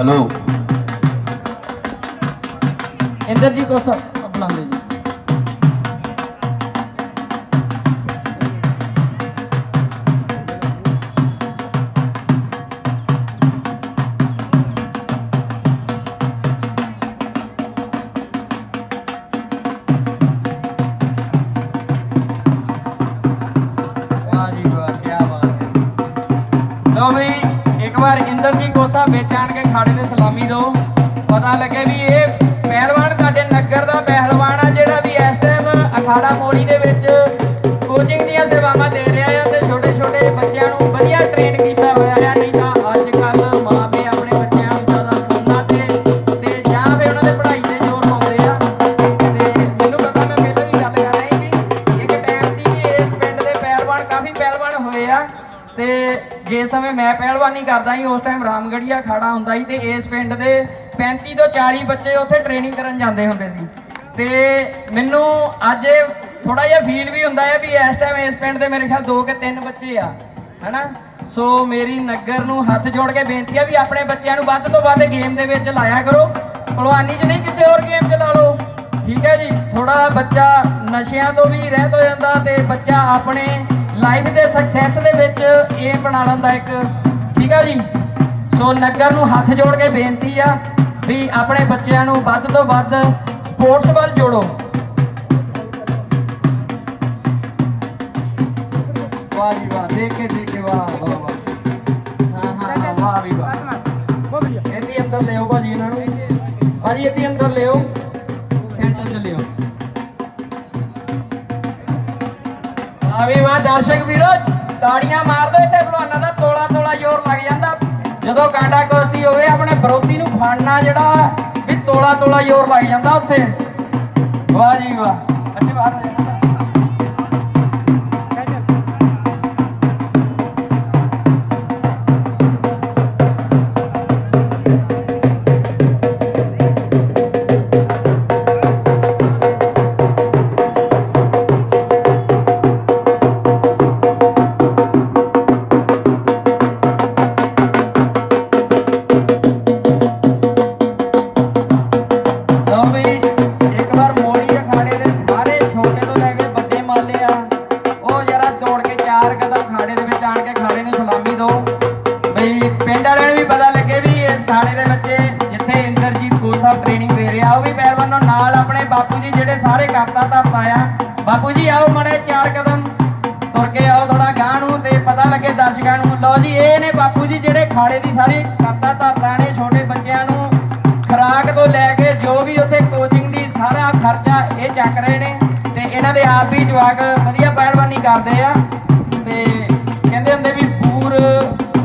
Hello Inder ਜੀ ਕੋਸ, ਆਪਣਾ ਲੈ ਜੀ। ਵਾਹ ਜੀ ਵਾਹ ਕੀ ਬਾਤ ਹੈ। ਲੋ ਵੀ ਇੱਕ ਵਾਰ ਇੰਦਰ ਜੀ ਕੋਸਾ ਵਿੱਚ ਸਲਾਮੀ ਦਿਓ। ਪਤਾ ਲੱਗੇ ਵੀ ਇਹ ਪਹਿਲਵਾਨ ਤੁਹਾਡੇ ਨਗਰ ਦਾ ਪਹਿਲਵਾਨ ਆ, ਜਿਹੜਾ ਵੀ ਇਸ ਟਾਈਮ ਅਖਾੜਾ ਮੋੜੀ ਦੇ ਵਿੱਚ ਕੋਚਿੰਗ ਦੀਆਂ ਸੇਵਾਵਾਂ ਦੇ ਰਿਹਾ ਆ ਤੇ ਛੋਟੇ ਛੋਟੇ ਬੱਚਿਆਂ ਨੂੰ ਵਧੀਆ ਟ੍ਰੇਨ ਕੀਤਾ ਹੋਇਆ ਆ। ਨਹੀਂ ਤਾਂ ਅੱਜ ਕੱਲ ਮਾਪੇ ਆਪਣੇ ਬੱਚਿਆਂ ਨੂੰ ਜ਼ਿਆਦਾ ਫੋਨਾਂ ਤੇ ਤੇ ਜਾਂ ਫਿਰ ਉਹਨਾਂ ਦੇ ਪੜ੍ਹਾਈ ਤੇ ਜ਼ੋਰ ਪਾਉਂਦੇ ਆ। ਤੇ ਮੈਨੂੰ ਪਤਾ ਮੈਂ ਪਹਿਲਾਂ ਵੀ ਗੱਲ ਕਰ ਰਹੀ ਵੀ ਇੱਕ ਟਾਈਮ ਸੀ ਕਿ ਇਸ ਪਿੰਡ ਦੇ ਪਹਿਲਵਾਨ ਕਾਫੀ ਪਹਿਲਵਾਨ ਹੋਏ ਆ। ਤੇ ਜੇ ਸਮੇਂ ਮੈਂ ਪਹਿਲਵਾਨੀ ਕਰਦਾ ਸੀ, ਉਸ ਟਾਈਮ ਰਾਮਗੜੀਆ ਖਾੜਾ ਹੁੰਦਾ ਸੀ ਤੇ ਇਸ ਪਿੰਡ ਦੇ 35 ਤੋਂ 40 ਬੱਚੇ ਉੱਥੇ ਟ੍ਰੇਨਿੰਗ ਕਰਨ ਜਾਂਦੇ ਹੁੰਦੇ ਸੀ। ਤੇ ਮੈਨੂੰ ਅੱਜ ਥੋੜਾ ਜਿਹਾ ਫੀਲ ਵੀ ਹੁੰਦਾ ਹੈ ਵੀ ਇਸ ਟਾਈਮ ਇਸ ਪਿੰਡ ਦੇ ਮੇਰੇ ਖਿਆਲ ਦੋ ਕਿ ਤਿੰਨ ਬੱਚੇ ਆ, ਹਨਾ? ਸੋ ਮੇਰੀ ਨਗਰ ਨੂੰ ਹੱਥ ਜੋੜ ਕੇ ਬੇਨਤੀ ਆ ਵੀ ਆਪਣੇ ਬੱਚਿਆਂ ਨੂੰ ਵੱਧ ਤੋਂ ਵੱਧ ਗੇਮ ਦੇ ਵਿੱਚ ਲਾਇਆ ਕਰੋ। ਭਲਵਾਨੀ 'ਚ ਨਹੀਂ ਕਿਸੇ ਹੋਰ ਗੇਮ 'ਚ ਲਾ ਲਓ। ਠੀਕ ਹੈ ਜੀ? ਥੋੜਾ ਬੱਚਾ ਨਸ਼ਿਆਂ ਤੋਂ ਵੀ ਰਹਿਤ ਹੋ ਜਾਂਦਾ ਤੇ ਬੱਚਾ ਆਪਣੇ ਲਾਈਫ ਦੇ ਸਕਸੈਸ ਦੇ ਵਿੱਚ ਇਹ ਬਣਾ ਲੈਂਦਾ ਇੱਕ ਠੀਕ ਹੈ ਜੀ? ਸੋ ਨਗਰ ਨੂੰ ਹੱਥ ਜੋੜ ਕੇ ਬੇਨਤੀ ਆ ਵੀ ਆਪਣੇ ਬੱਚਿਆਂ ਨੂੰ ਵੱਧ ਤੋਂ ਵੱਧ ਸਪੋਰਟਸ ਵੱਲ ਜੋੜੋ। ਵਾਹ ਜੀ ਵਾਹ ਦੇਖ ਕੇ ਦੇਖ ਕੇ ਵਾਹ ਵਾਹ ਹਾਂ ਹਾਂ, ਵਾਹ ਵੀ ਵਾਹ। ਇਹਦੀ ਅੰਦਰ ਲਿਓ ਭਾਜੀ ਇਹਨਾਂ ਨੂੰ। ਭਾਜੀ ਇਹਦੀ ਅੰਦਰ ਲਿਓ ਦਰਸ਼ਕ ਵੀਰੋ, ਤਾੜੀਆਂ ਮਾਰ ਦਿਓ ਇੱਥੇ ਭਲਵਾਨਾਂ ਦਾ ਤੋਲਾ ਤੋਲਾ ਜ਼ੋਰ ਲੱਗ ਜਾਂਦਾ। ਜਦੋਂ ਕਾਂਡਾ ਕੁਸ਼ਤੀ ਹੋਵੇ, ਆਪਣੇ ਵਿਰੋਧੀ ਨੂੰ ਫੜਨਾ ਜਿਹੜਾ, ਵੀ ਤੋਲਾ ਤੋਲਾ ਜ਼ੋਰ ਲੱਗ ਜਾਂਦਾ ਉੱਥੇ। ਵਾਹ ਜੀ ਵਾਹ। ਅੱਛੇ ਬਾਹਰ ਬਈ ਪਿੰਡ ਵਾਲਿਆਂ ਨੂੰ ਵੀ ਪਤਾ ਲੱਗੇ ਵੀ ਇਸ ਖਾੜੇ ਦੇ ਬੱਚੇ ਜਿੱਥੇ ਇੰਦਰਜੀਤ ਕੋਸਾ ਟ੍ਰੇਨਿੰਗ ਦੇ ਰਿਹਾ, ਉਹ ਵੀ ਪਹਿਲਵਾਨੋਂ ਨਾਲ ਆਪਣੇ ਬਾਪੂ ਜੀ ਜਿਹੜੇ ਸਾਰੇ ਕਰਤਾ ਧਰਤਾ ਆ। ਬਾਪੂ ਜੀ ਆਓ ਮੜੇ ਚਾਰ ਕਦਮ ਤੁਰ ਕੇ ਆਓ ਥੋੜਾ ਗਾਂ ਨੂੰ ਤੇ ਪਤਾ ਲੱਗੇ ਦਰਸ਼ਕਾਂ ਨੂੰ। ਲਓ ਜੀ, ਇਹ ਨੇ ਬਾਪੂ ਜੀ ਜਿਹੜੇ ਖਾੜੇ ਦੀ ਸਾਰੀ ਕਰਤਾ ਧਰਤਾ ਨੇ, ਛੋਟੇ ਬੱਚਿਆਂ ਨੂੰ ਖਰਾਕ ਤੋਂ ਲੈ ਕੇ ਜੋ ਵੀ ਉੱਥੇ ਕੋਚਿੰਗ ਦੀ ਸਾਰਾ ਖਰਚਾ ਇਹ ਚੱਕ ਰਹੇ ਨੇ ਤੇ ਇਹਨਾਂ ਦੇ ਆਪ ਵੀ ਜਵਾਕ ਵਧੀਆ ਪਹਿਲਵਾਨੀ ਕਰਦੇ ਆ ਤੇ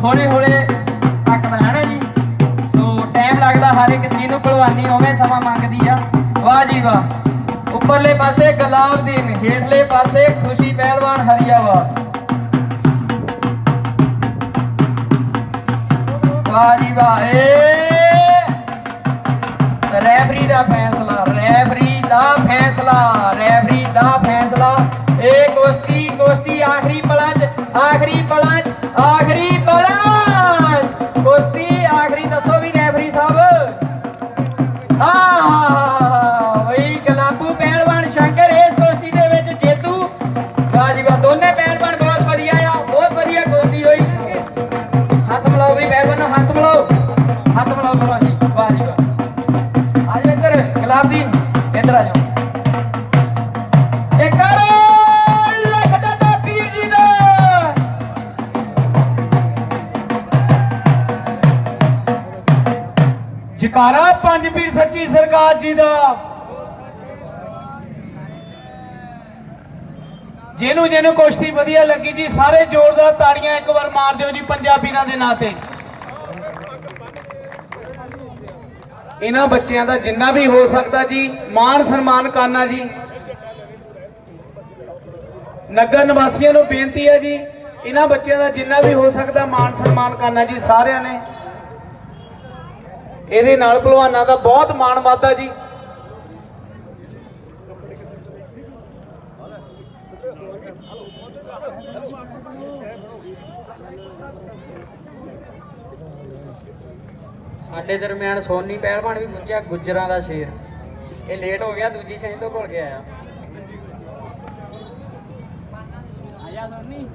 ਹੌਲੇ ਹੌਲੇ ਤੱਕਦਾ ਹੈ ਜੀ? ਸੋ ਟਾਈਮ ਲੱਗਦਾ ਹਰ ਇੱਕ ਚੀਜ਼ ਨੂੰ ਪਹਿਲਵਾਨੀ ਹੋਵੇ ਸਮਾਂ ਮੰਗਦੀ ਆ। ਵਾਹ ਜੀ ਵਾਹ। ਉੱਪਰਲੇ ਪਾਸੇ ਗੁਲਾਬਦੀਨ ਹੇਠਲੇ ਪਾਸੇ ਖੁਸ਼ੀ ਪਹਿਲਵਾਨ ਹਰੀਆਵਾਲ ਵਾਹ ਜੀ ਵਾਹ। ਏ! ਰੈਫਰੀ ਦਾ ਫੈਸਲਾ ਰੈਫਰੀ ਦਾ ਫੈਸਲਾ ਰੈਫਰੀ ਦਾ ਫੈਸਲਾ। ਇਹ ਕੁਸ਼ਤੀ ਕੁਸ਼ਤੀ ਜਕਾਰਾ ਪੰਜ ਪੀਰ ਸੱਚੀ ਸਰਕਾਰ ਜੀ ਦਾ। ਜਿਹਨੂੰ ਜਿਹਨੂੰ ਕੁਸ਼ਤੀ ਵਧੀਆ ਲੱਗੀ ਜੀ, ਸਾਰੇ ਜ਼ੋਰਦਾਰ ਤਾੜੀਆਂ ਇੱਕ ਵਾਰ ਮਾਰ ਦਿਓ ਜੀ ਪੰਜਾਬੀਆਂ ਦੇ ਨਾਂ ਤੇ। ਇਹਨਾਂ ਬੱਚਿਆਂ ਦਾ ਜਿੰਨਾ ਵੀ ਹੋ ਸਕਦਾ ਜੀ, ਮਾਣ ਸਨਮਾਨ ਕਰਨਾ ਜੀ। ਨਗਰ ਨਿਵਾਸੀਆਂ ਨੂੰ ਬੇਨਤੀ ਹੈ ਜੀ, ਇਹਨਾਂ ਬੱਚਿਆਂ ਦਾ ਜਿੰਨਾ ਵੀ ਹੋ ਸਕਦਾ ਮਾਨ ਸਨਮਾਨ ਕਰਨਾ ਜੀ ਸਾਰਿਆਂ ਨੇ। ਇਹਦੇ ਨਾਲ ਭਲਵਾਨਾਂ ਦਾ ਬਹੁਤ ਮਾਣ ਵਾਧਾ ਜੀ। ਸਾਡੇ ਦਰਮਿਆਨ ਸੋਨੀ ਪਹਿਲਵਾਨ ਵੀ ਪੁੱਜਿਆ ਗੁੱਜਰਾਂ ਦਾ ਸ਼ੇਰ। ਇਹ ਲੇਟ ਹੋ ਗਿਆ ਦੂਜੀ ਛੇਂ ਤੋਂ ਭੁੱਲ ਕੇ ਆਇਆ ਆਇਆ ਸੋਨੀ?